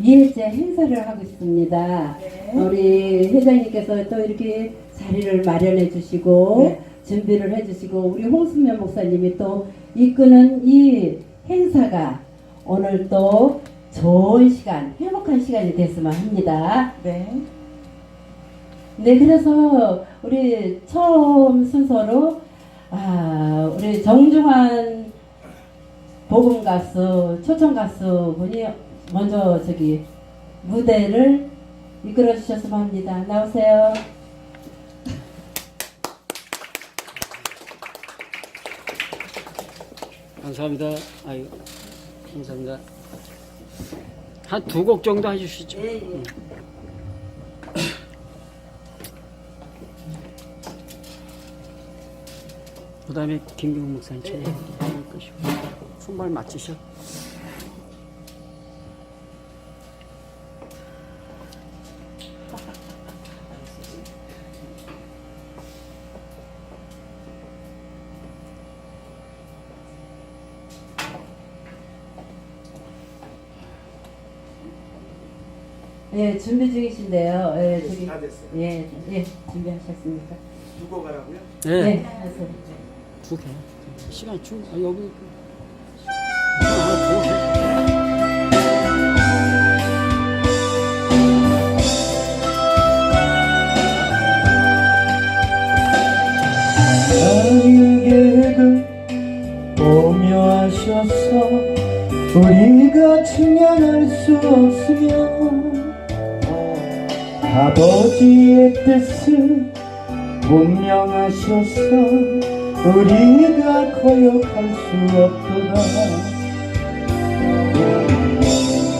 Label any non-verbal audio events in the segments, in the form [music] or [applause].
이해제 행사를 하고 있습니다. 네. 우리 회장님께서 또 이렇게 자리를 마련해 주시고 네. 준비를 해 주시고 우리 홍순면 목사님이 또 이끄는 이 행사가 오늘 또 좋은 시간, 행복한 시간이 됐으면 합니다. 네. 네, 그래서 우리 처음 순서로 아, 우리 정중환 복음 가수, 초청 가수 분이 먼저 저기 무대를 이끌어 주셨으면 합니다. 나오세요. 감사합니다. 아유, 감사합니다. 한 두 곡 정도 해주시죠. 예, 예. 그 다음에 김경 목사님 찬양 할 것이고 손발 맞추셔. [laughs] 예, 준비 중이신데요. 예, 저기 다 됐어요. 예, 예, 준비하셨습니까? 두고 가라고요? 네, 네, 하세요. 두 개. 시간 좀 아, 여기. 개. 하나님 계획을 오묘하셔서 우리가 측량할 수 없으면 아버지의 뜻을 분명하셔서 우리가 거역할 수 없도다.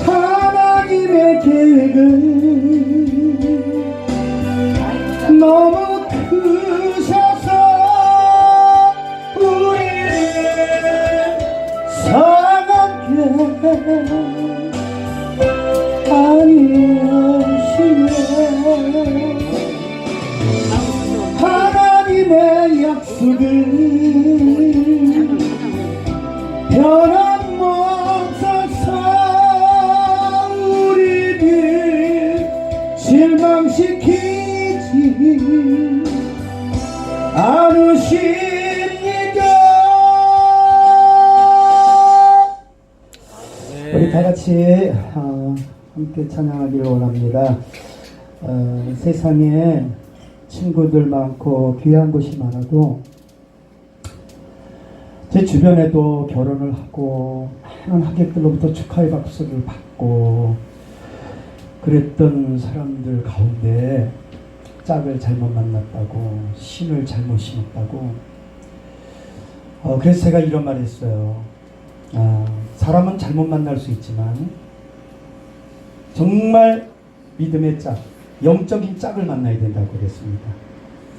하나님의 계획은 너무 크셔서 우리를 상하게 아니 약속은 변함없어서 우리를 실망시키지 않으십니다. 우리 다 같이 어, 함께 찬양하기를 원합니다. 어, 세상에 친구들 많고 귀한 곳이 많아도 제 주변에도 결혼을 하고 많은 하객들로부터 축하의 박수를 받고 그랬던 사람들 가운데 짝을 잘못 만났다고 신을 잘못 신었다고. 어, 그래서 제가 이런 말 했어요. 아, 사람은 잘못 만날 수 있지만 정말 믿음의 짝 영적인 짝을 만나야 된다고 그랬습니다.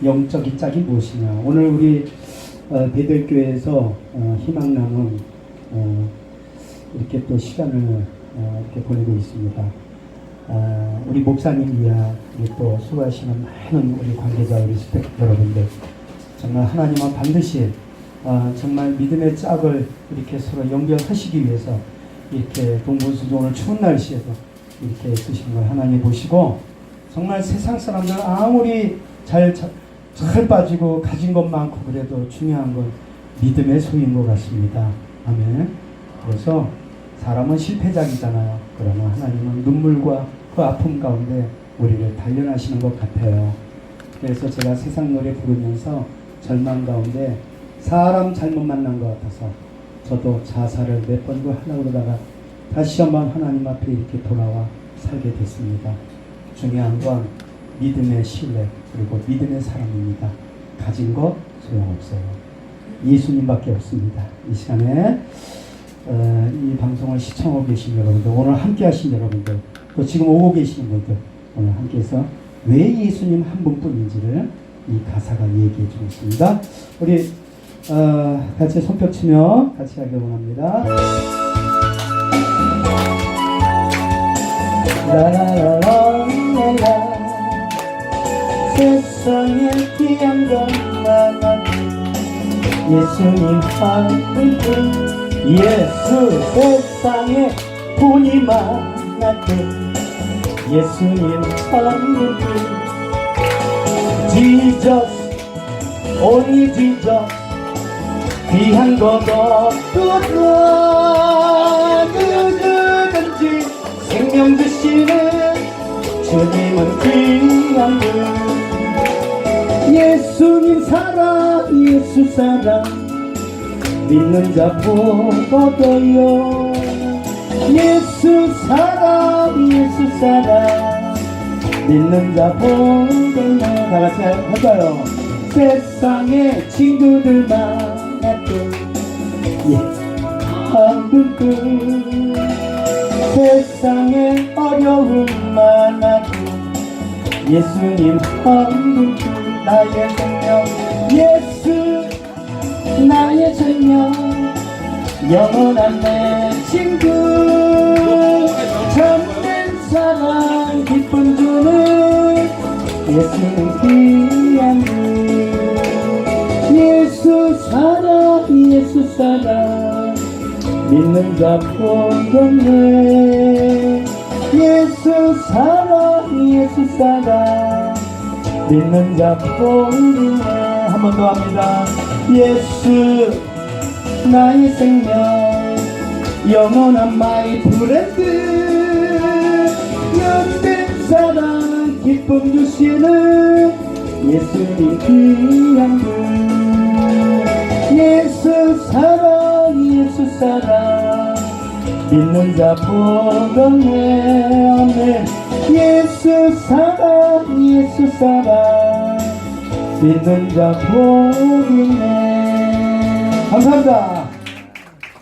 영적인 짝이 무엇이냐? 오늘 우리 어, 베들교회에서 어, 희망나무 어, 이렇게 또 시간을 어, 이렇게 보내고 있습니다. 아, 우리 목사님 이야 또 수고하시는 많은 우리 관계자 우리 스태프 여러분들. 정말 하나님은 반드시 아, 정말 믿음의 짝을 이렇게 서로 연결하시기 위해서 이렇게 동분수동을 추운 날씨에도 이렇게 쓰시는 걸 하나님 보시고 정말 세상 사람들 아무리 잘, 잘, 잘 빠지고 가진 것 많고 그래도 중요한 건 믿음의 소유인 것 같습니다. 아멘. 그래서 사람은 실패작이잖아요. 그러나 하나님은 눈물과 그 아픔 가운데 우리를 단련하시는 것 같아요. 그래서 제가 세상 노래 부르면서 절망 가운데 사람 잘못 만난 것 같아서 저도 자살을 몇 번도 하려고 그러다가 다시 한번 하나님 앞에 이렇게 돌아와 살게 됐습니다. 중요한 건 믿음의 신뢰 그리고 믿음의 사랑입니다. 가진 것 소용없어요. 예수님밖에 없습니다. 이 시간에 어, 이 방송을 시청하고 계신 여러분들, 오늘 함께 하신 여러분들, 또 지금 오고 계시는 분들, 오늘 함께해서 왜 예수님 한 분뿐인지를 이 가사가 얘기해 주고 있습니다. 우리 어, 같이 손뼉 치며 같이 하길 원합니다. 세상에 것만 예수님 한 분뿐 예수 세상에 돈이 많아도 예수님 없는 길 Jesus only Jesus 귀한 것 없구나 예수 사랑 믿는 자 복얻어요. 예수 사랑 예수 사랑 믿는 자 복얻어요. 다 같이 해봐요? 세상에 친구들 많아도 예, 한국은 세상에 어려움 많아도 예수님 한국은 나의 생명 예수 나의 생명 영원한 내 친구. 참된 사랑 기쁨 주는 예수는 귀한 분 예수 사랑 예수 사랑 믿는 자 복음에 예수 사랑 예수 사랑 믿는 자 복음에 한번 더 합니다 예수 나의 생명 영원한 마이 브랜드. 연된 사랑 기쁨 주시는 예수님 귀한 분. 예수 사랑 예수 사랑. 믿는 자 복음에 아멘. 예수 사랑 예수 사랑 믿는 자 복음에 감사합니다